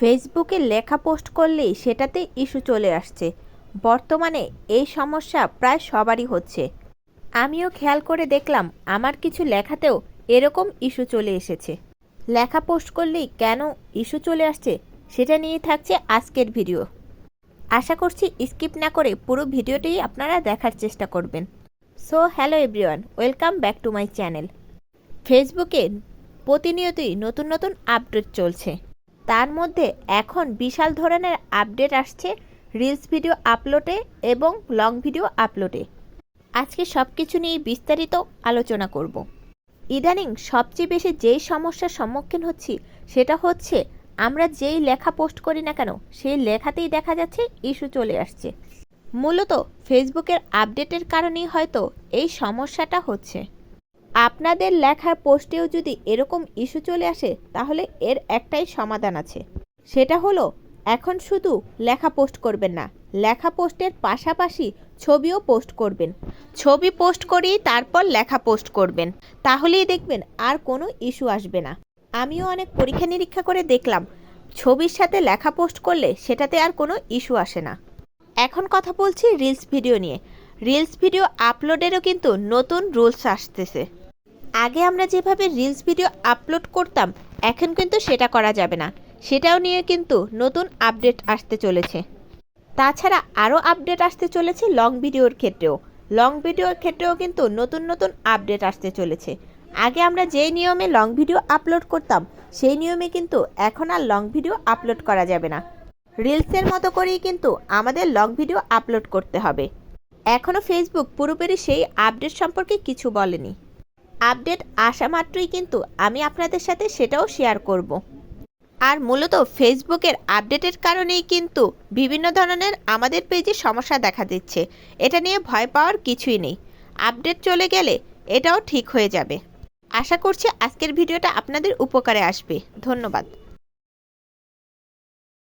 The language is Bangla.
ফেসবুকে লেখা পোস্ট করলেই সেটাতে ইস্যু চলে আসছে। বর্তমানে এই সমস্যা প্রায় সবারই হচ্ছে। আমিও খেয়াল করে দেখলাম, আমার কিছু লেখাতেও এরকম ইস্যু চলে এসেছে। লেখা পোস্ট করলেই কেন ইস্যু চলে আসছে সেটা নিয়ে থাকছে আজকের ভিডিও। আশা করছি স্কিপ না করে পুরো ভিডিওটি আপনারা দেখার চেষ্টা করবেন। So, hello everyone, welcome back to my channel. ফেসবুকে প্রতিনিয়তই নতুন নতুন আপডেট চলছে। তার মধ্যে এখন বিশাল ধরনের আপডেট আসছে রিলস ভিডিও আপলোডে এবং লং ভিডিও আপলোডে আজকে সব কিছু নিয়ে বিস্তারিত আলোচনা করব। ইদানিং সবচেয়ে বেশি যেই সমস্যার সম্মুখীন হচ্ছি, সেটা হচ্ছে আমরা যেই লেখা পোস্ট করি না কেন, সেই লেখাতেই দেখা যাচ্ছে ইস্যু চলে আসছে। মূলত ফেসবুকের আপডেটের কারণেই হয়তো এই সমস্যাটা হচ্ছে। আপনাদের লেখার পোস্টেও যদি এরকম ইস্যু চলে আসে, তাহলে এর একটাই সমাধান আছে। সেটা হলো, এখন শুধু লেখা পোস্ট করবেন না, লেখা পোস্টের পাশাপাশি ছবিও পোস্ট করবেন। ছবি পোস্ট করেই তারপর লেখা পোস্ট করবেন। তাহলেই দেখবেন আর কোনো ইস্যু আসবে না। আমিও অনেক পরীক্ষা নিরীক্ষা করে দেখলাম, ছবির সাথে লেখা পোস্ট করলে সেটাতে আর কোনো ইস্যু আসে না। এখন কথা বলছি রিলস ভিডিও নিয়ে। রিলস ভিডিও আপলোডেরও কিন্তু নতুন রুলস আসতেছে। আগে আমরা যেভাবে রিলস ভিডিও আপলোড করতাম, এখন কিন্তু সেটা করা যাবে না। সেটাও নিয়ে কিন্তু নতুন আপডেট আসতে চলেছে। তাছাড়া আরও আপডেট আসতে চলেছে লং ভিডিওর ক্ষেত্রেও। লং ভিডিওর ক্ষেত্রেও কিন্তু নতুন নতুন আপডেট আসতে চলেছে। আগে আমরা যেই নিয়মে লং ভিডিও আপলোড করতাম, সেই নিয়মে কিন্তু এখন আর লং ভিডিও আপলোড করা যাবে না। রিলসের মতো করেই কিন্তু আমাদের লং ভিডিও আপলোড করতে হবে। এখনও ফেসবুক পুরোপুরি সেই আপডেট সম্পর্কে কিছু বলেনি। আপডেট আসা মাত্রই কিন্তু আমি আপনাদের সাথে সেটাও শেয়ার করব। আর মূলত ফেসবুকের আপডেটের কারণেই কিন্তু বিভিন্ন ধরনের আমাদের পেজে সমস্যা দেখা দিচ্ছে। এটা নিয়ে ভয় পাওয়ার কিছুই নেই। আপডেট চলে গেলে এটাও ঠিক হয়ে যাবে। আশা করছি আজকের ভিডিওটা আপনাদের উপকারে আসবে। ধন্যবাদ।